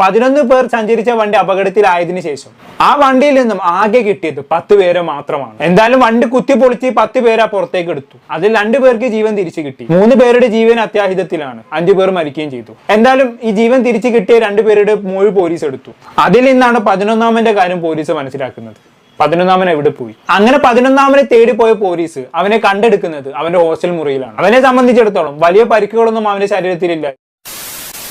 പതിനൊന്ന് പേർ സഞ്ചരിച്ച വണ്ടി അപകടത്തിലായതിനു ശേഷം ആ വണ്ടിയിൽ നിന്നും ആകെ കിട്ടിയത് പത്ത് പേരെ മാത്രമാണ്. എന്തായാലും വണ്ടി കുത്തി പൊളിച്ച് പത്ത് പേരെ പുറത്തേക്ക് എടുത്തു. അതിൽ രണ്ടു പേർക്ക് ജീവൻ തിരിച്ചു കിട്ടി. മൂന്ന് പേരുടെ ജീവൻ അത്യാഹിതത്തിലാണ്. അഞ്ചു പേർ മരിക്കുകയും ചെയ്തു. എന്തായാലും ഈ ജീവൻ തിരിച്ചു കിട്ടിയ രണ്ടുപേരുടെ മൊഴി പോലീസ് എടുത്തു. അതിൽ നിന്നാണ് പതിനൊന്നാമന്റെ കാര്യം പോലീസ് മനസ്സിലാക്കുന്നത്. പതിനൊന്നാമൻ എവിടെ പോയി? അങ്ങനെ പതിനൊന്നാമനെ തേടി പോയ പോലീസ് അവനെ കണ്ടെടുക്കുന്നത് അവന്റെ ഹോസ്റ്റൽ മുറിയിലാണ്. അവനെ സംബന്ധിച്ചിടത്തോളം വലിയ പരിക്കുകളൊന്നും അവന്റെ ശരീരത്തിലില്ല.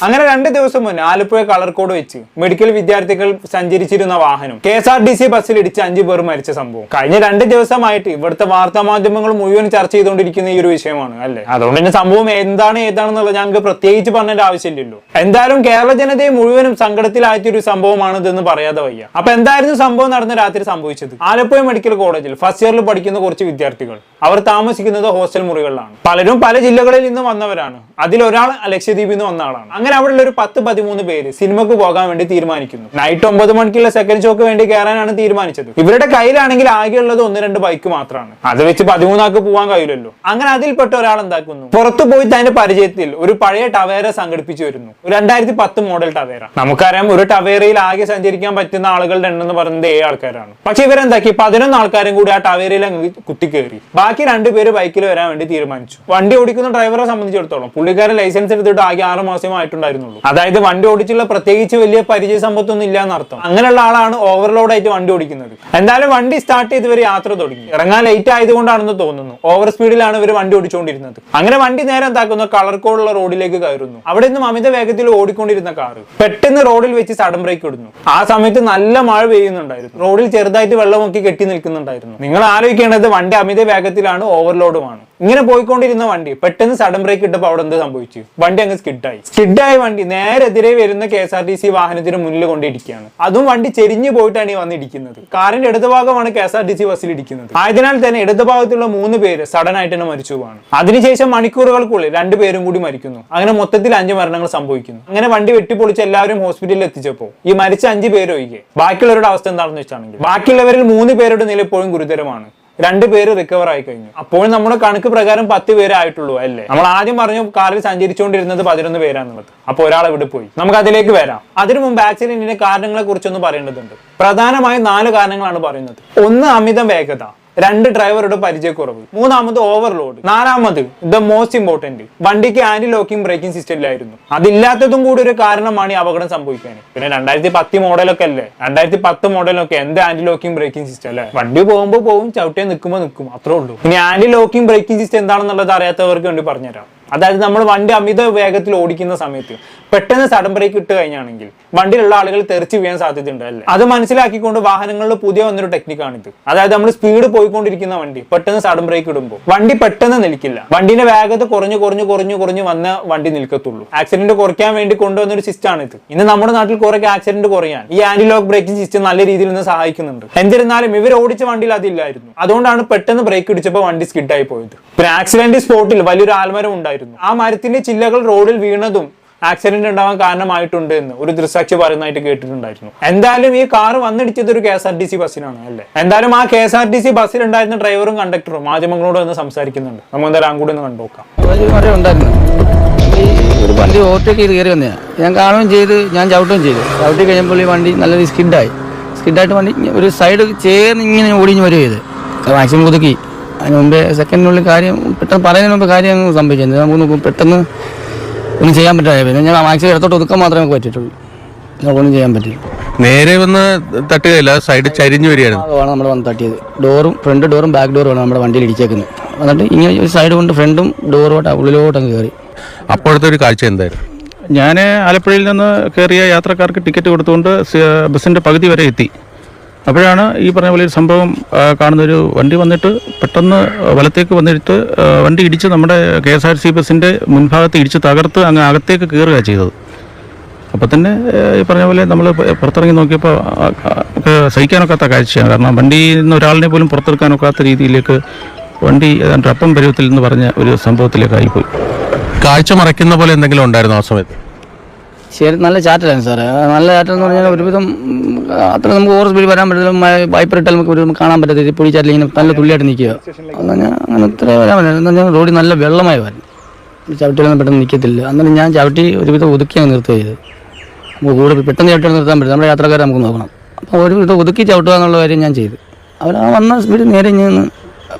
അങ്ങനെ രണ്ട് ദിവസം മുന്നേ ആലപ്പുഴ കളർക്കോട് വെച്ച് മെഡിക്കൽ വിദ്യാർത്ഥികൾ സഞ്ചരിച്ചിരുന്ന വാഹനം K S R T C ബസ്സിൽ ഇടിച്ച് അഞ്ചു പേർ മരിച്ച സംഭവം. കഴിഞ്ഞ രണ്ട് ദിവസമായിട്ട് ഇവിടുത്തെ വാർത്താ മാധ്യമങ്ങൾ മുഴുവൻ ചർച്ച ചെയ്തുകൊണ്ടിരിക്കുന്ന ഈ ഒരു വിഷയമാണ് അല്ലെ? അതുകൊണ്ട് തന്നെ സംഭവം എന്താണ് ഏതാണെന്നുള്ളത് ഞങ്ങൾക്ക് പ്രത്യേകിച്ച് പറഞ്ഞതിന്റെ ആവശ്യമില്ലല്ലോ. എന്തായാലും കേരള ജനതയെ മുഴുവനും സങ്കടത്തിലാക്കിയ ഒരു സംഭവമാണിതെന്ന് പറയാതെ വയ്യ. അപ്പൊ എന്തായിരുന്നു സംഭവം നടന്ന രാത്രി സംഭവിച്ചത്? ആലപ്പുഴ മെഡിക്കൽ കോളേജിൽ ഫസ്റ്റ് ഇയറിൽ പഠിക്കുന്ന കുറച്ച് വിദ്യാർത്ഥികൾ. അവർ താമസിക്കുന്നത് ഹോസ്റ്റൽ മുറികളിലാണ്. പലരും പല ജില്ലകളിൽ നിന്ന് വന്നവരാണ്. അതിലൊരാൾ ലക്ഷദ്വീപിൽ നിന്ന് വന്ന ആളാണ്. അങ്ങനെ അവിടെയുള്ള ഒരു പത്ത് പതിമൂന്ന് പേര് സിനിമക്ക് പോകാൻ വേണ്ടി തീരുമാനിക്കുന്നു. നൈറ്റ് ഒമ്പത് മണിക്കുള്ള സെക്കൻഡ് ഷോക്ക് വേണ്ടി കയറാനാണ് തീരുമാനിച്ചത്. ഇവരുടെ കയ്യിലാണെങ്കിൽ ആകെ ഉള്ളത് ഒന്ന് രണ്ട് ബൈക്ക് മാത്രമാണ് അത് വെച്ച് പതിമൂന്നാൾക്ക് പോകാൻ കഴിയില്ലല്ലോ. അങ്ങനെ അതിൽപ്പെട്ട ഒരാൾ എന്താക്കുന്നു? പുറത്തു പോയി തന്റെ പരിചയത്തിൽ ഒരു പഴയ ടവേര സംഘടിപ്പിച്ചു വരുന്നു. രണ്ടായിരത്തി പത്ത് മോഡൽ ടവേര. നമുക്കറിയാം ഒരു ടവേരയിൽ ആകെ സഞ്ചരിക്കാൻ പറ്റുന്ന ആളുകളുടെ എണ്ണം എന്ന് പറയുന്നത് ഏഴ് ആൾക്കാരാണ്. പക്ഷെ ഇവരെന്താക്കി? പതിനൊന്ന് ആൾക്കാരും കൂടി ആ ടവേരയിൽ അങ്ങ് കുത്തിക്കേറി. ബാക്കി രണ്ടുപേര് ബൈക്കിൽ വരാൻ വേണ്ടി തീരുമാനിച്ചു. വണ്ടി ഓടിക്കുന്ന ഡ്രൈവറെ സംബന്ധിച്ചിടത്തോളം പുള്ളിക്കാരൻ ലൈസൻസ് എടുത്തിട്ട് ആകെ ആറ് മാസമേ ആയിട്ടുണ്ടായിരുന്നുള്ളൂ അതായത് വണ്ടി ഓടിച്ചുള്ള പ്രത്യേകിച്ച് വലിയ പരിചയ സമ്പത്തൊന്നും ഇല്ല എന്നർത്ഥം അങ്ങനെയുള്ള ആളാണ് ഓവർലോഡ് ആയിട്ട് വണ്ടി ഓടിക്കുന്നത്. എന്തായാലും വണ്ടി സ്റ്റാർട്ട് ചെയ്ത് ഇവർ യാത്ര തുടങ്ങി. ഇറങ്ങാൻ ലേറ്റ് ആയതുകൊണ്ടാണെന്ന് തോന്നുന്നു. ഓവർ സ്പീഡിലാണ് ഇവർ വണ്ടി ഓടിച്ചുകൊണ്ടിരുന്നത്. അങ്ങനെ വണ്ടി നേരെ എന്താക്കുന്ന? കളർ കോഡുള്ള റോഡിലേക്ക് കയറുന്നു. അവിടെ നിന്നും അമിത വേഗത്തിൽ ഓടിക്കൊണ്ടിരുന്ന കാർ പെട്ടെന്ന് റോഡിൽ വെച്ച് സഡൻ ബ്രേക്ക് ഇടുന്നു. ആ സമയത്ത് നല്ല മഴ പെയ്യുന്നുണ്ടായിരുന്നു. റോഡിൽ ചെറുതായിട്ട് വെള്ളമൊക്കെ കെട്ടി നിൽക്കുന്നുണ്ടായിരുന്നു. നിങ്ങൾ ആലോചിക്കേണ്ടത് വണ്ടി അമിത വേഗത്തിലാണ് ഓവർലോഡുമാണ് ഇങ്ങനെ പോയിക്കൊണ്ടിരുന്ന വണ്ടി പെട്ടെന്ന് സഡൻ ബ്രേക്ക് ഇട്ടപ്പോൾ അവിടെ എന്ത് സംഭവിച്ചു? വണ്ടി അങ്ങ് സ്കിഡായി സ്കിഡായ വണ്ടി നേരെതിരെ വരുന്ന K S R T C വാഹനത്തിന് മുന്നിൽ കൊണ്ടിരിക്കുകയാണ്. അതും വണ്ടി ചെരിഞ്ഞു പോയിട്ടാണ് ഈ വന്നിരിക്കുന്നത്. കാറിന്റെ ഇടതുഭാഗമാണ് K S R T C ബസ്സിൽ ഇരിക്കുന്നത്. ആയതിനാൽ തന്നെ ഇടതുഭാഗത്തുള്ള മൂന്ന് പേര് സഡൻ ആയിട്ട് തന്നെ മരിച്ചു പോവാണ് അതിനുശേഷം മണിക്കൂറുകൾക്കുള്ളിൽ രണ്ടുപേരും കൂടി മരിക്കുന്നു. അങ്ങനെ മൊത്തത്തിൽ അഞ്ച് മരണങ്ങൾ സംഭവിക്കുന്നു. അങ്ങനെ വണ്ടി വെട്ടിപ്പൊളിച്ച് എല്ലാവരും ഹോസ്പിറ്റലിൽ എത്തിച്ചപ്പോൾ ഈ മരിച്ച അഞ്ച് പേരൊഴികെ. ബാക്കിയുള്ളവരുടെ അവസ്ഥ എന്താണെന്ന് വെച്ചാണെങ്കിൽ ബാക്കിയുള്ളവരിൽ മൂന്ന് പേരുടെ നില ഇപ്പോഴും ഗുരുതരമാണ്. രണ്ട് പേര് റിക്കവർ ആയി കഴിഞ്ഞു. അപ്പോൾ നമ്മുടെ കണക്ക് പ്രകാരം പത്ത് പേര് ആയിട്ടുള്ളൂ അല്ലേ? നമ്മൾ ആദ്യം പറഞ്ഞു കാറിൽ സഞ്ചരിച്ചുകൊണ്ടിരുന്നത് പതിനൊന്ന് പേരാണെന്നുള്ളത്. അപ്പോൾ ഒരാൾ എവിടെ പോയി? നമുക്ക് അതിലേക്ക് വരാം. അതിനു മുമ്പ് ആക്സിഡന്റിന്റെ കാരണങ്ങളെ കുറിച്ചൊന്ന് പറയേണ്ടതുണ്ട്. പ്രധാനമായും നാല് കാരണങ്ങളാണ് പറയുന്നത്. ഒന്ന് അമിത വേഗത. രണ്ട് ഡ്രൈവറുടെ പരിചയക്കുറവ്. മൂന്നാമത് ഓവർലോഡ്. നാലാമത് ദ മോസ്റ്റ് ഇമ്പോർട്ടന്റ് വണ്ടിക്ക് ആന്റി ലോക്കിംഗ് ബ്രേക്കിംഗ് സിസ്റ്റം ഇല്ലായിരുന്നു. അതില്ലാത്തതും കൂടി ഒരു കാരണമാണ് ഈ അപകടം സംഭവിക്കാൻ പിന്നെ രണ്ടായിരത്തി പത്ത് മോഡലൊക്കെ അല്ലേ? രണ്ടായിരത്തി പത്ത് മോഡലൊക്കെ എന്ത് ആന്റി ലോക്കിംഗ് ബ്രേക്കിംഗ് സിസ്റ്റം അല്ലേ? വണ്ടി പോകുമ്പോൾ പോകും ചവിട്ടിയെ നിൽക്കുമ്പോൾ നിൽക്കും അത്രേ ഉള്ളൂ. ഇനി ആന്റി ലോക്കിംഗ് ബ്രേക്കിംഗ് സിസ്റ്റം എന്താണെന്നുള്ളത് അറിയാത്തവർക്ക് വേണ്ടി പറഞ്ഞുതരാം. അതായത് നമ്മൾ വണ്ടി അമിത വേഗത്തിൽ ഓടിക്കുന്ന സമയത്ത് പെട്ടെന്ന് സഡൻ ബ്രേക്ക് ഇട്ട് കഴിഞ്ഞാണെങ്കിൽ വണ്ടിയിലുള്ള ആളുകൾ തെറിച്ച് വീഴാൻ സാധ്യതയുണ്ട് അല്ലേ? അത് മനസ്സിലാക്കിക്കൊണ്ട് വാഹനങ്ങളിൽ പുതിയ വന്നൊരു ടെക്നിക്കാണിത് അതായത് നമ്മൾ സ്പീഡ് പോയിക്കൊണ്ടിരിക്കുന്ന വണ്ടി പെട്ടെന്ന് സഡൻ ബ്രേക്ക് ഇടുമ്പോൾ. വണ്ടി പെട്ടെന്ന് നിൽക്കില്ല. വണ്ടിന്റെ വേഗത കുറഞ്ഞു കുറഞ്ഞു കുറഞ്ഞു കുറഞ്ഞു വന്ന വണ്ടി നിൽക്കത്തുള്ളൂ. ആക്സിഡന്റ് കുറയ്ക്കാൻ വേണ്ടി കൊണ്ടുവന്നൊരു സിസ്റ്റം ഇത് ഇന്ന് നമ്മുടെ നാട്ടിൽ കുറെ ആക്സിഡന്റ് കുറയാൻ. ഈ ആന്റി ലോക്ക് ബ്രേക്കിംഗ് സിസ്റ്റം നല്ല രീതിയിൽ നിന്ന് സഹായിക്കുന്നുണ്ട്. എന്നിരുന്നാലും ഇവർ ഓടിച്ച വണ്ടിയിൽ അതില്ലായിരുന്നു. അതുകൊണ്ടാണ് പെട്ടെന്ന് ബ്രേക്ക് ഇടിച്ചപ്പോൾ വണ്ടി സ്കിഡായി പോയത്. പിന്നെ ആക്സിഡന്റ് സ്പോട്ടിൽ വലിയൊരു ആൽമരം ഉണ്ടായിരുന്നു. ആ മരത്തിന്റെ ചില്ലകൾ റോഡിൽ വീണതും ആക്സിഡന്റ് ഉണ്ടാവാൻ കാരണമായിട്ടുണ്ട് എന്ന് ഒരു ദൃസാക്ഷി പറയുന്നതായിട്ട് കേട്ടിട്ടുണ്ടായിരുന്നു. എന്തായാലും ഈ കാർ വന്നിടിച്ചത് ഒരു K S R T C ബസ്സിനാണ് അല്ലേ? എന്തായാലും ആ K S R T C ബസ്സിൽ ഉണ്ടായിരുന്ന ഡ്രൈവറും കണ്ടക്ടറും മാധ്യമങ്ങളോട് ഒന്ന് സംസാരിക്കുന്നുണ്ട്. നമ്മൾ എന്തായാലും അങ്ങോട്ട് ഒന്ന് കണ്ടുനോക്കാം ഒരു ഉണ്ടായിരുന്നു. വണ്ടി ഓവർടേക്ക് ചെയ്ത് കയറി വന്നതാണ് ഞാൻ കാണുകയും ചെയ്ത് ഞാൻ ചവിട്ടുകയും ചെയ്തു. ചവിട്ടി കഴിഞ്ഞപ്പോൾ ഈ വണ്ടി നല്ല സ്കിഡായി. സ്കിഡായിട്ട് വണ്ടി ഒരു സൈഡ് ചേർന്ന് ഇങ്ങനെ ഓടിഞ്ഞ് വരിക ചെയ്ത് മാക്സിമം ഒതുക്കി. അതിന് മുമ്പേ സെക്കൻഡിനുള്ളിൽ കാര്യം പെട്ടെന്ന് പറയുന്നതിന് മുമ്പ് കാര്യം അങ്ങ് സംഭവിച്ചത് നമുക്ക് പെട്ടെന്ന് ഒന്നും ചെയ്യാൻ പറ്റാതെ പിന്നെ ഞാൻ മാക്സിമം ഇടത്തോട്ട് ഒതുക്കാൻ മാത്രമേ നമുക്ക് പറ്റിയിട്ടുള്ളൂ. നമുക്കൊന്നും ചെയ്യാൻ പറ്റില്ല. നേരെ വന്ന് തട്ടുകയില്ല സൈഡ് ചരിഞ്ഞു വരികയാണ്. അതാണ് നമ്മൾ വന്ന് തട്ടിയത്. ഡോറും ഫ്രണ്ട് ഡോറും ബാക്ക് ഡോറും ആണ് നമ്മുടെ വണ്ടിയിൽ ഇടിച്ചേക്കുന്നത്. എന്നിട്ട് ഇങ്ങനെ ഒരു സൈഡ് കൊണ്ട് ഫ്രണ്ടും ഡോറോട്ട് ഉള്ളിലോട്ട് അങ്ങ് കയറി. അപ്പോഴത്തെ ഒരു കാഴ്ച എന്തായിരുന്നു? ഞാൻ ആലപ്പുഴയിൽ നിന്ന് കയറിയ യാത്രക്കാർക്ക് ടിക്കറ്റ് കൊടുത്തുകൊണ്ട് ബസ്സിന്റെ പകുതി വരെ എത്തി. അപ്പോഴാണ് ഈ പറഞ്ഞ പോലെ ഒരു സംഭവം കാണുന്ന ഒരു വണ്ടി വന്നിട്ട് പെട്ടെന്ന് വലത്തേക്ക് വന്നിട്ട് വണ്ടി ഇടിച്ച് നമ്മുടെ കെ എസ് ആർ സി ബസ്സിന്റെ മുൻഭാഗത്ത് ഇടിച്ച് തകർത്ത് അങ്ങ് അകത്തേക്ക് കയറുക ചെയ്തത്. അപ്പോൾ തന്നെ ഈ പറഞ്ഞ പോലെ നമ്മൾ പുറത്തിറങ്ങി നോക്കിയപ്പോൾ സഹിക്കാനൊക്കാത്ത കാഴ്ചയാണ്. കാരണം വണ്ടിയിൽ നിന്ന് ഒരാളിനെ പോലും പുറത്തെടുക്കാനൊക്കാത്ത രീതിയിലേക്ക് വണ്ടി ഏതാണ്ട് അപ്പം പരുവത്തിൽ എന്ന് പറഞ്ഞ ഒരു സംഭവത്തിലേക്ക് സംഭവത്തിലേക്കായിപ്പോയി കാഴ്ച മറയ്ക്കുന്ന പോലെ എന്തെങ്കിലും ഉണ്ടായിരുന്നു ആ സമയത്ത്? ശരി നല്ല ചാറ്റലാണ് സാറേ. നല്ല ചാറ്റൽ എന്ന് പറഞ്ഞാൽ ഒരുവിധം അത്ര നമുക്ക് ഓവർ സ്പീഡ് വരാൻ പറ്റില്ല വൈപ്പർ ഇട്ടാൽ നമുക്ക് ഒരു കാണാൻ പറ്റത്തില്ല. പൊടി ചാറ്റൽ ഇങ്ങനെ നല്ല തുള്ളിയായിട്ട് നിൽക്കുക. എന്ന് പറഞ്ഞാൽ അങ്ങനെ ഇത്ര വരാൻ പറ്റില്ല. റോഡിൽ നല്ല വെള്ളമായി വരും ചവിട്ടിയിലൊന്നും പെട്ടെന്ന് നിൽക്കത്തില്ല. അന്നേരം ഞാൻ ചവിട്ടി ഒരുവിധം ഒതുക്കി അങ്ങ് നിർത്തുക ചെയ്ത് നമുക്ക് കൂടുതൽ പെട്ടെന്ന് ചവിട്ടി നിർത്താൻ പറ്റും നമ്മുടെ യാത്രക്കാരെ നമുക്ക് നോക്കണം. അപ്പോൾ ഒരു ഇത് ഒതുക്കി ചവിട്ടുക എന്നുള്ള കാര്യം ഞാൻ ചെയ്തു. അവർ ആ വന്ന സ്പീഡ് നേരെ ഞാൻ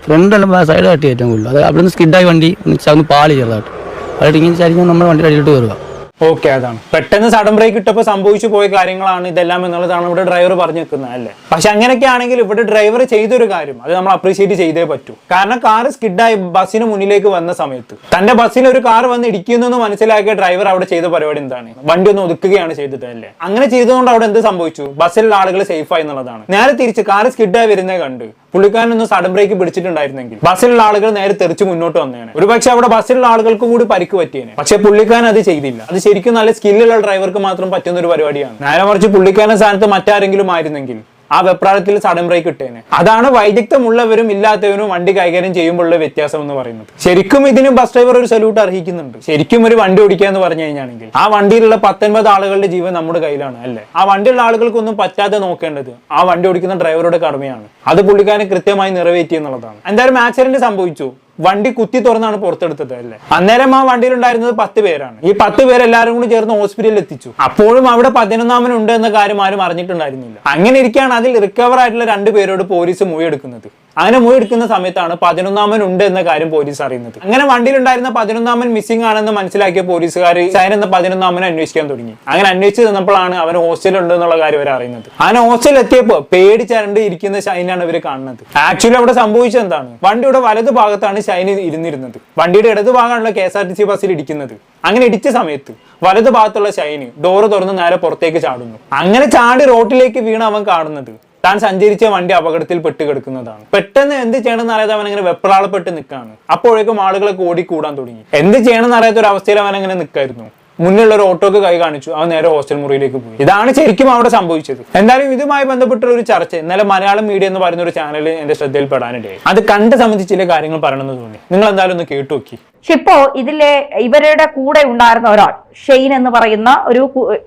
ഫ്രണ്ടെല്ലാം സൈഡ് തട്ടി ഏറ്റവും കൂടുതൽ. അത് അവിടെ നിന്ന് സ്കിഡായി വണ്ടി ഒന്ന് പാളി ചെറുതായിട്ട്. അതായിട്ട് ഇങ്ങനെ ചരിഞ്ഞാൽ നമ്മുടെ വണ്ടിയുടെ അടിയിലോട്ട് കയറുക. ഓക്കെ അതാണ്. പെട്ടെന്ന് സഡൻ ബ്രേക്ക് ഇട്ടപ്പോൾ സംഭവിച്ചു പോയ കാര്യങ്ങളാണ് ഇതെല്ലാം എന്നുള്ളതാണ് ഇവിടെ ഡ്രൈവർ പറഞ്ഞു വെക്കുന്നത് അല്ലേ? പക്ഷെ അങ്ങനെയൊക്കെ ആണെങ്കിൽ ഇവിടെ ഡ്രൈവർ ചെയ്തൊരു കാര്യം അത് നമ്മൾ അപ്രീഷിയേറ്റ് ചെയ്തേ പറ്റൂ. കാരണം കാർ സ്കിഡായി ബസ്സിന് മുന്നിലേക്ക് വന്ന സമയത്ത്. തന്റെ ബസ്സിൽ ഒരു കാർ വന്ന് ഇടിക്കുന്നു എന്ന് മനസ്സിലാക്കിയ ഡ്രൈവർ അവിടെ ചെയ്ത പരിപാടി എന്താണ്? വണ്ടി ഒന്ന് ഒതുക്കുകയാണ് ചെയ്തത് അല്ലേ? അങ്ങനെ ചെയ്തുകൊണ്ട് അവിടെ എന്ത് സംഭവിച്ചു? ബസ്സിലുള്ള ആളുകൾ സേഫ് ആയി എന്നുള്ളതാണ്. നേരെ തിരിച്ച് കാർ സ്കിഡായി വരുന്നത് കണ്ട് പുള്ളിക്കാരനൊന്ന് സഡൻ ബ്രേക്ക് പിടിച്ചിട്ടുണ്ടായിരുന്നെങ്കിൽ ബസ്സിലുള്ള ആളുകൾ നേരെ തെറിച്ച് മുന്നോട്ട് വന്നേനെ. ഒരു പക്ഷെ അവിടെ ബസ്സിലുള്ള ആളുകൾക്ക് കൂടി പരിക്ക് പറ്റിയേനെ. പക്ഷെ പുള്ളിക്കാരൻ അത് ചെയ്തില്ല. അത് ശരിക്കും നല്ല സ്കില്ലുള്ള ഡ്രൈവർക്ക് മാത്രം പറ്റുന്ന ഒരു പരിപാടിയാണ്. നേരെ മറിച്ച് പുള്ളിക്കാരൻ സ്ഥാനത്ത് മറ്റാരെങ്കിലും ആയിരുന്നെങ്കിൽ ആ വെപ്രാളത്തിൽ സഡൻ ബ്രേക്ക് ഇട്ടേനെ. അതാണ് വൈദഗ്ധ്യമുള്ളവരും ഇല്ലാത്തവരും വണ്ടി കൈകാര്യം ചെയ്യുമ്പോഴുള്ള വ്യത്യാസം എന്ന് പറയുന്നത്. ശരിക്കും ഇതിന് ബസ് ഡ്രൈവർ ഒരു സല്യൂട്ട് അർഹിക്കുന്നുണ്ട്. ശരിക്കും ഒരു വണ്ടി ഓടിക്കുക എന്ന് പറഞ്ഞു കഴിഞ്ഞാണെങ്കിൽ ആ വണ്ടിയിലുള്ള പത്തൊൻപത് ആളുകളുടെ ജീവൻ നമ്മുടെ കയ്യിലാണ് അല്ലേ? ആ വണ്ടിയുള്ള ആളുകൾക്കൊന്നും പറ്റാതെ നോക്കേണ്ടത് ആ വണ്ടി ഓടിക്കുന്ന ഡ്രൈവറുടെ കടമയാണ്. അത് പുള്ളിക്കാരൻ കൃത്യമായി നിറവേറ്റി എന്നുള്ളതാണ് എന്തായാലും ആക്സിഡന്റ് സംഭവിച്ചു. വണ്ടി കുത്തി തുറന്നാണ് പുറത്തെടുത്തത് അല്ലേ? അന്നേരം ആ വണ്ടിയിൽ ഉണ്ടായിരുന്നത് പത്ത് പേരാണ്. ഈ പത്ത് പേരെല്ലാരും കൂടി ചേർന്ന് ഹോസ്പിറ്റലിൽ എത്തിച്ചു. അപ്പോഴും അവിടെ പതിനൊന്നാമൻ ഉണ്ട് എന്ന കാര്യം ആരും അറിഞ്ഞിട്ടുണ്ടായിരുന്നില്ല. അങ്ങനെ ഇരിക്കുകയാണ് അതിൽ റിക്കവർ ആയിട്ടുള്ള രണ്ട് പേരോട് പോലീസ് മൊഴി എടുക്കുന്നത് അങ്ങനെ മൊഴി എടുക്കുന്ന സമയത്താണ് പതിനൊന്നാമൻ ഉണ്ട് എന്ന കാര്യം പോലീസ് അറിയുന്നത്. അങ്ങനെ വണ്ടിയിലുണ്ടായിരുന്ന പതിനൊന്നാമൻ മിസ്സിംഗ് ആണെന്ന് മനസ്സിലാക്കിയ പോലീസുകാർ സൈൻ എന്ന പതിനൊന്നാമനെ അന്വേഷിക്കാൻ തുടങ്ങി. അങ്ങനെ അന്വേഷിച്ച് നിന്നപ്പോഴാണ് അവൻ ഹോസ്റ്റലിൽ ഉണ്ട് എന്നുള്ള കാര്യം അവർ അറിയുന്നത്. അങ്ങനെ ഹോസ്റ്റലിൽ എത്തിയപ്പോൾ പേടിച്ചരണ്ട് ഇരിക്കുന്ന ഷൈനാണ് ഇവർ കാണുന്നത്. ആക്ച്വലി അവിടെ സംഭവിച്ചത് എന്താണ്? വണ്ടിയുടെ വലതു ഭാഗത്താണ് ഷൈൻ ഇരുന്നിരുന്നത്. വണ്ടിയുടെ ഇടതു ഭാഗമാണല്ലോ K S R T C ബസ്സിൽ ഇടിക്കുന്നത്. അങ്ങനെ ഇടിച്ച സമയത്ത് വലതു ഭാഗത്തുള്ള ഷൈന് ഡോറ് തുറന്ന് നേരെ പുറത്തേക്ക് ചാടുന്നു. അങ്ങനെ ചാടി റോട്ടിലേക്ക് വീണ് അവൻ കാണുന്നത്. താൻ സഞ്ചരിച്ച വണ്ടി അപകടത്തിൽ പെട്ട് കിടക്കുന്നതാണ്. പെട്ടെന്ന് എന്ത് ചെയ്യണമെന്ന് അറിയാതെ അവൻ അങ്ങനെ വെപ്രാളപ്പെട്ട് നിൽക്കാണ്. അപ്പോഴേക്കും ആളുകളൊക്കെ കൂടാൻ തുടങ്ങി. എന്ത് ചെയ്യണമെന്ന് അറിയാത്ത ഒരു അവസ്ഥയിൽ അവൻ അങ്ങനെ നിൽക്കായിരുന്നു. മുന്നിലുള്ള ഒരു ഓട്ടോക്ക് കൈ കാണിച്ചു. അവൻ നേരെ ഹോസ്റ്റൽ മുറിയിലേക്ക് പോയി. ഇതാണ് ശരിക്കും അവിടെ സംഭവിച്ചത്. എന്തായാലും ഇതുമായി ബന്ധപ്പെട്ടുള്ള ഒരു ചർച്ച ഇന്നലെ മലയാളം മീഡിയ എന്ന് പറയുന്ന ഒരു ചാനൽ എന്റെ ശ്രദ്ധയിൽപ്പെടാനിടയായി. അത് കണ്ട സംബന്ധിച്ച് ചില കാര്യങ്ങൾ പറയണമെന്ന് തോന്നി. നിങ്ങൾ എന്തായാലും ഒന്ന് കേട്ടു നോക്കി. ഇപ്പോ ഇതിലെ ഇവരുടെ കൂടെ ഉണ്ടായിരുന്ന ഒരാൾ ഷെയ്ൻ എന്ന് പറയുന്ന ഒരു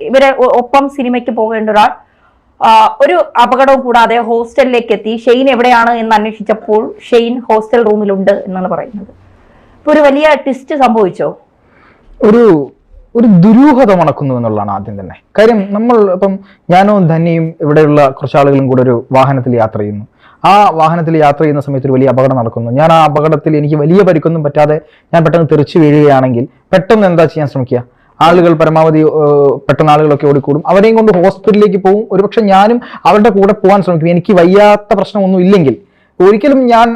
ഇവരെ ഒപ്പം സിനിമയ്ക്ക് പോകേണ്ട ഒരാൾ ഒരു അപകടവും കൂടാതെ ഹോസ്റ്റലിലേക്ക് എത്തി. ഷെയ്ൻ എവിടെയാണ് എന്ന് അന്വേഷിച്ചപ്പോൾ ഷെയ്ൻ ഹോസ്റ്റൽ റൂമിലുണ്ട് എന്നാണ് പറയുന്നത്. ഇപ്പൊ ഒരു വലിയ ട്വിസ്റ്റ് സംഭവിച്ചോ? ഒരു ഒരു ദുരൂഹത മണക്കുന്നു എന്നുള്ളതാണ് ആദ്യം തന്നെ. കാര്യം നമ്മൾ ഇപ്പം ഞാനും ധന്യയും ഇവിടെയുള്ള കുറച്ച് ആളുകളും കൂടെ ഒരു വാഹനത്തിൽ യാത്ര ചെയ്യുന്നു. ആ വാഹനത്തിൽ യാത്ര ചെയ്യുന്ന സമയത്ത് ഒരു വലിയ അപകടം നടക്കുന്നു. ഞാൻ ആ അപകടത്തിൽ എനിക്ക് വലിയ പരിക്കൊന്നും പറ്റാതെ ഞാൻ പെട്ടെന്ന് തെറിച്ചു വീഴുകയാണെങ്കിൽ പെട്ടെന്ന് എന്താ ചെയ്യാൻ ശ്രമിക്കുക? ആളുകൾ പരമാവധി പെട്ടെന്ന് ആളുകളൊക്കെ ഓടിക്കൂടും. അവരെയും കൊണ്ട് ഹോസ്പിറ്റലിലേക്ക് പോകും. ഒരുപക്ഷെ ഞാനും അവരുടെ കൂടെ പോകാൻ ശ്രമിക്കും. എനിക്ക് വയ്യാത്ത പ്രശ്നമൊന്നും ഇല്ലെങ്കിൽ ഒരിക്കലും ഞാൻ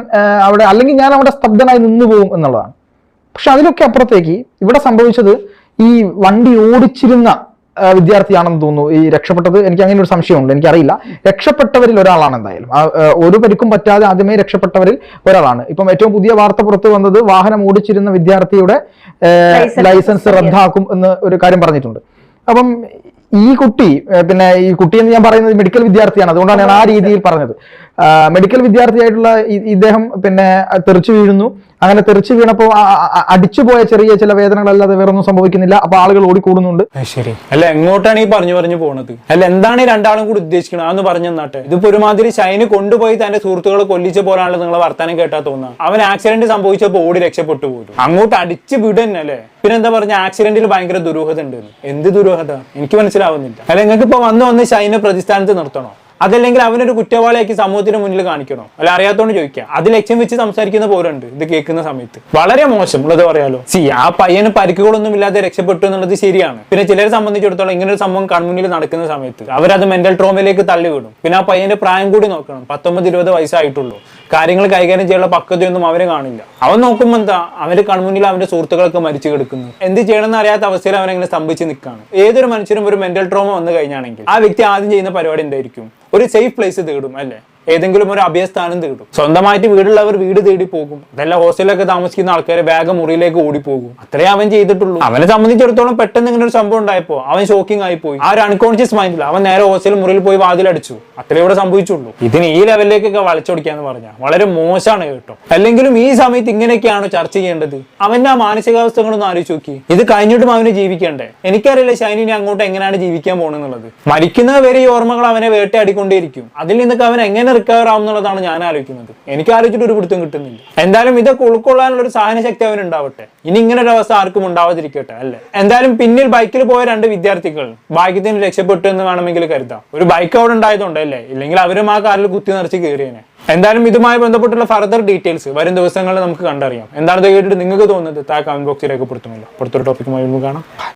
അവിടെ അല്ലെങ്കിൽ ഞാൻ അവിടെ സ്തബ്ധനായി നിന്നു പോകും എന്നുള്ളതാണ്. പക്ഷെ അതിലൊക്കെ അപ്പുറത്തേക്ക് ഇവിടെ സംഭവിച്ചത് ഈ വണ്ടി ഓടിച്ചിരുന്ന വിദ്യാർത്ഥിയാണെന്ന് തോന്നുന്നു. ഈ രക്ഷപ്പെട്ടത് എനിക്ക് അങ്ങനെ ഒരു സംശയമുണ്ട്. എനിക്കറിയില്ല. രക്ഷപ്പെട്ടവരിൽ ഒരാളാണ് എന്തായാലും. ഒരു പരിക്കും പറ്റാതെ ആദ്യമേ രക്ഷപ്പെട്ടവരിൽ ഒരാളാണ്. ഇപ്പം ഏറ്റവും പുതിയ വാർത്ത പുറത്തു വന്നത് വാഹനം ഓടിച്ചിരുന്ന വിദ്യാർത്ഥിയുടെ ലൈസൻസ് റദ്ദാക്കും എന്ന് ഒരു കാര്യം പറഞ്ഞിട്ടുണ്ട്. അപ്പം ഈ കുട്ടി പിന്നെ ഈ കുട്ടി എന്ന് ഞാൻ പറയുന്നത് മെഡിക്കൽ വിദ്യാർത്ഥിയാണ്. അതുകൊണ്ടാണ് ഞാൻ ആ രീതിയിൽ പറഞ്ഞത്. മെഡിക്കൽ വിദ്യാർത്ഥിയായിട്ടുള്ള ഇദ്ദേഹം പിന്നെ തെറിച്ചു വീഴുന്നു. അങ്ങനെ തെറിച്ചു വീണപ്പോൾ അടിച്ചുപോയ ചെറിയ ചില വേദനകളല്ലാതെ വേറെ ഒന്നും സംഭവിക്കുന്നില്ല. അപ്പൊ ആളുകൾ ഓടിക്കൂടുന്നുണ്ട്. ശരി. അല്ല എങ്ങോട്ടാണ് ഈ പറഞ്ഞു പറഞ്ഞു പോണത്? അല്ല എന്താണ് ഈ രണ്ടാളും കൂടി ഉദ്ദേശിക്കുന്നത് അന്ന് പറഞ്ഞു തന്നാട്ടെ. ഇതിപ്പോ ഒരുമാതിരി ഷൈന് കൊണ്ടുപോയി തന്റെ സുഹൃത്തുക്കളെ കൊല്ലിച്ച പോലാണല്ലോ നിങ്ങളെ വർത്താനം കേട്ടാ തോന്നുക അവൻ ആക്സിഡന്റ് സംഭവിച്ചപ്പോൾ ഓടി രക്ഷപ്പെട്ടു പോലും. അങ്ങോട്ട് അടിച്ച് വിടന്നെ പിന്നെന്താ പറഞ്ഞ ആക്സിഡന്റിൽ ഭയങ്കര ദുരൂഹത ഉണ്ട് എന്ത് ദുരൂഹത? എനിക്ക് മനസ്സിലാവുന്നില്ല. അല്ല നിങ്ങൾക്ക് ഇപ്പൊ വന്ന് വന്ന് ഷൈനെ പ്രതിസ്ഥാനത്ത് നിർത്തണോ? അതല്ലെങ്കിൽ അവനൊരു കുറ്റവാളിയാക്കി സമൂഹത്തിന് മുന്നിൽ കാണിക്കണോ? അല്ല അറിയാത്തോണ്ട് ചോദിക്കാം. അത് ലക്ഷ്യം വെച്ച് സംസാരിക്കുന്ന പോലുണ്ട് ഇത് കേൾക്കുന്ന സമയത്ത്. വളരെ മോശം ഉള്ളത് പറയാലോ. സി ആ പയ്യന് പരിക്കുകളൊന്നും ഇല്ലാതെ രക്ഷപ്പെട്ടു എന്നുള്ളത് ശരിയാണ്. പിന്നെ ചിലരെ സംബന്ധിച്ചിടത്തോളം ഇങ്ങനെ ഒരു സംഭവം കൺമുന്നിൽ നടക്കുന്ന സമയത്ത് അവരത് മെന്റൽ ട്രോമയിലേക്ക് തള്ളിവിടും. പിന്നെ ആ പയ്യന്റെ പ്രായം കൂടി നോക്കണം. പത്തൊമ്പത് ഇരുപത് വയസ്സായിട്ടുള്ളൂ. കാര്യങ്ങൾ കൈകാര്യം ചെയ്യാനുള്ള പക്വതയൊന്നും അവരെ കാണില്ല. അവൻ നോക്കുമ്പോൾ എന്താ? അവന്റെ കൺമുന്നിൽ അവന്റെ സുഹൃത്തുക്കളൊക്കെ മരിച്ചു കിടക്കുന്നു. എന്ത് ചെയ്യണമെന്ന് അറിയാത്ത അവസ്ഥയിൽ അവൻ അങ്ങനെ സ്തംഭിച്ച് നിൽക്കുകയാണ് ഏതൊരു മനുഷ്യനും ഒരു മെന്റൽ ട്രോമ വന്നു കഴിഞ്ഞാണെങ്കിൽ ആ വ്യക്തി ആദ്യം ചെയ്യുന്ന പരിപാടി എന്തായിരിക്കും? ഒരു സേഫ് പ്ലേസ് തേടും അല്ലേ? ഏതെങ്കിലും ഒരു അഭയസ്ഥാനം തേടും. സ്വന്തമായിട്ട് വീടുള്ളവർ വീട് തേടി പോകും. അതല്ല ഹോസ്റ്റലിലൊക്കെ താമസിക്കുന്ന ആൾക്കാരെ വേഗം മുറിയിലേക്ക് ഓടിപ്പോകും. അത്രേ അവൻ ചെയ്തിട്ടുള്ളൂ. അവനെ സംബന്ധിച്ചിടത്തോളം പെട്ടെന്ന് ഇങ്ങനെ ഒരു സംഭവം ഉണ്ടായപ്പോ അവൻ ഷോക്കിംഗ് ആയി പോയി ആ ഒരു അൺകോൺഷ്യസ് മൈൻഡിൽ അവൻ നേരെ ഹോസ്റ്റൽ മുറിയിൽ പോയി വാതിലടിച്ചു. അത്രേ ഇവിടെ സംഭവിച്ചുള്ളൂ. ഇതിന് ഈ ലെവലിലേക്കൊക്കെ വളച്ചൊടിക്കാന്ന് പറഞ്ഞാൽ വളരെ മോശമാണ് കേട്ടോ. അല്ലെങ്കിലും ഈ സമയത്ത് ഇങ്ങനെയൊക്കെയാണ് ചർച്ച ചെയ്യേണ്ടത്? അവന്റെ ആ മാനസികാവസ്ഥകളൊന്നും ആലോചിച്ച് നോക്കി. ഇത് കഴിഞ്ഞിട്ടും അവന് ജീവിക്കണ്ടേ? എനിക്കറിയില്ല ഷൈനിനെ അങ്ങോട്ട് എങ്ങനെയാണ് ജീവിക്കാൻ പോകണമെന്നുള്ളത് മരിക്കുന്നത് വരെ ഈ ഓർമ്മകൾ അവനെ വേട്ടയാടിക്കൊണ്ടേയിരിക്കും. അതിൽ നിന്നൊക്കെ അവൻ എങ്ങനെ റിക്കവർ ആവും എന്നുള്ളതാണ് ഞാൻ ആലോചിക്കുന്നത്. എനിക്ക് ആലോചിച്ചിട്ട് ഒരു പിടുത്തം കിട്ടുന്നില്ല. എന്തായാലും ഇതൊക്കെ ഉൾക്കൊള്ളാനുള്ള ഒരു സഹന ശക്തി അവനുണ്ടാവട്ടെ. ഇനി ഇങ്ങനെ ഒരു അവസ്ഥ ആർക്കും ഉണ്ടാവാതിരിക്കട്ടെ അല്ലേ? എന്തായാലും പിന്നിൽ ബൈക്കിൽ പോയ രണ്ട് വിദ്യാർത്ഥികൾ ഭാഗ്യത്തിന് രക്ഷപ്പെട്ടു എന്ന് വേണമെങ്കിൽ കരുതാം. ഒരു ബൈക്ക് അവിടെ ഉണ്ടായതുകൊണ്ട് അല്ലേ? ഇല്ലെങ്കിൽ അവരും ആ കാറിൽ കുത്തി നിറച്ച് കയറിയേനെ. എന്തായാലും ഇതുമായി ബന്ധപ്പെട്ടുള്ള ഫർദർ ഡീറ്റെയിൽസ് വരും ദിവസങ്ങളിൽ നമുക്ക് കണ്ടറിയാം. എന്താണ് ഇത് കേട്ടിട്ട് നിങ്ങൾക്ക് തോന്നുന്നത്? താ കമന്റ് ബോക്സിൽ രേഖപ്പെടുത്തുമല്ലോ അടുത്തൊരു ടോപ്പിക്കുമായി കാണാം.